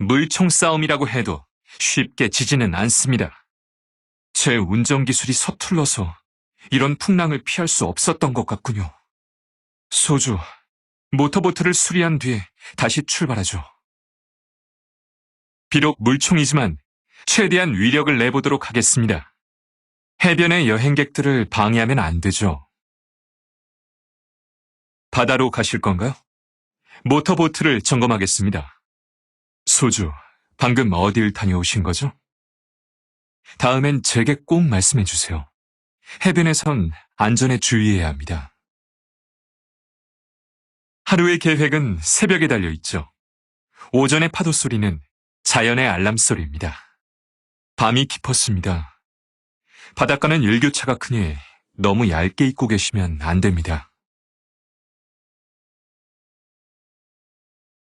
물총 싸움이라고 해도 쉽게 지지는 않습니다. 제 운전 기술이 서툴러서 이런 풍랑을 피할 수 없었던 것 같군요. 소주, 모터보트를 수리한 뒤에 다시 출발하죠. 비록 물총이지만 최대한 위력을 내보도록 하겠습니다. 해변의 여행객들을 방해하면 안 되죠. 바다로 가실 건가요? 모터보트를 점검하겠습니다. 소주, 방금 어딜 다녀오신 거죠? 다음엔 제게 꼭 말씀해 주세요. 해변에선 안전에 주의해야 합니다. 하루의 계획은 새벽에 달려 있죠. 오전의 파도 소리는 자연의 알람 소리입니다. 밤이 깊었습니다. 바닷가는 일교차가 크니 너무 얇게 입고 계시면 안 됩니다.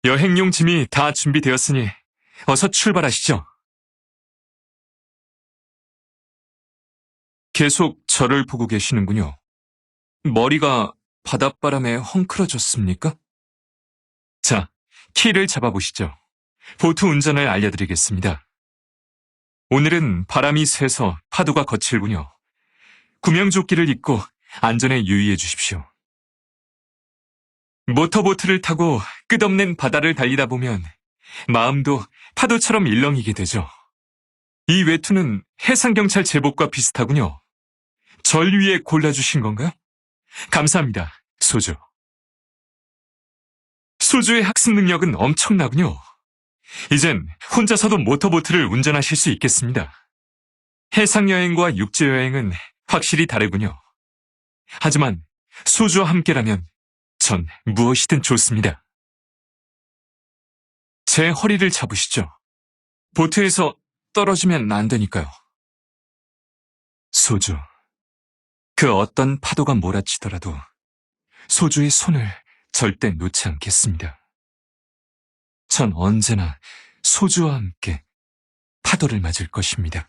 여행용 짐이 다 준비되었으니 어서 출발하시죠. 계속 저를 보고 계시는군요. 머리가 바닷바람에 헝클어졌습니까? 자, 키를 잡아보시죠. 보트 운전을 알려드리겠습니다. 오늘은 바람이 세서 파도가 거칠군요. 구명조끼를 입고 안전에 유의해 주십시오. 모터보트를 타고 끝없는 바다를 달리다 보면 마음도 파도처럼 일렁이게 되죠. 이 외투는 해상경찰 제복과 비슷하군요. 절 위에 골라주신 건가요? 감사합니다, 소주. 소주의 학습 능력은 엄청나군요. 이젠 혼자서도 모터보트를 운전하실 수 있겠습니다. 해상여행과 육지여행은 확실히 다르군요. 하지만 소주와 함께라면 전 무엇이든 좋습니다. 제 허리를 잡으시죠. 보트에서 떨어지면 안 되니까요. 소주. 그 어떤 파도가 몰아치더라도 소주의 손을 절대 놓지 않겠습니다. 전 언제나 소주와 함께 파도를 맞을 것입니다.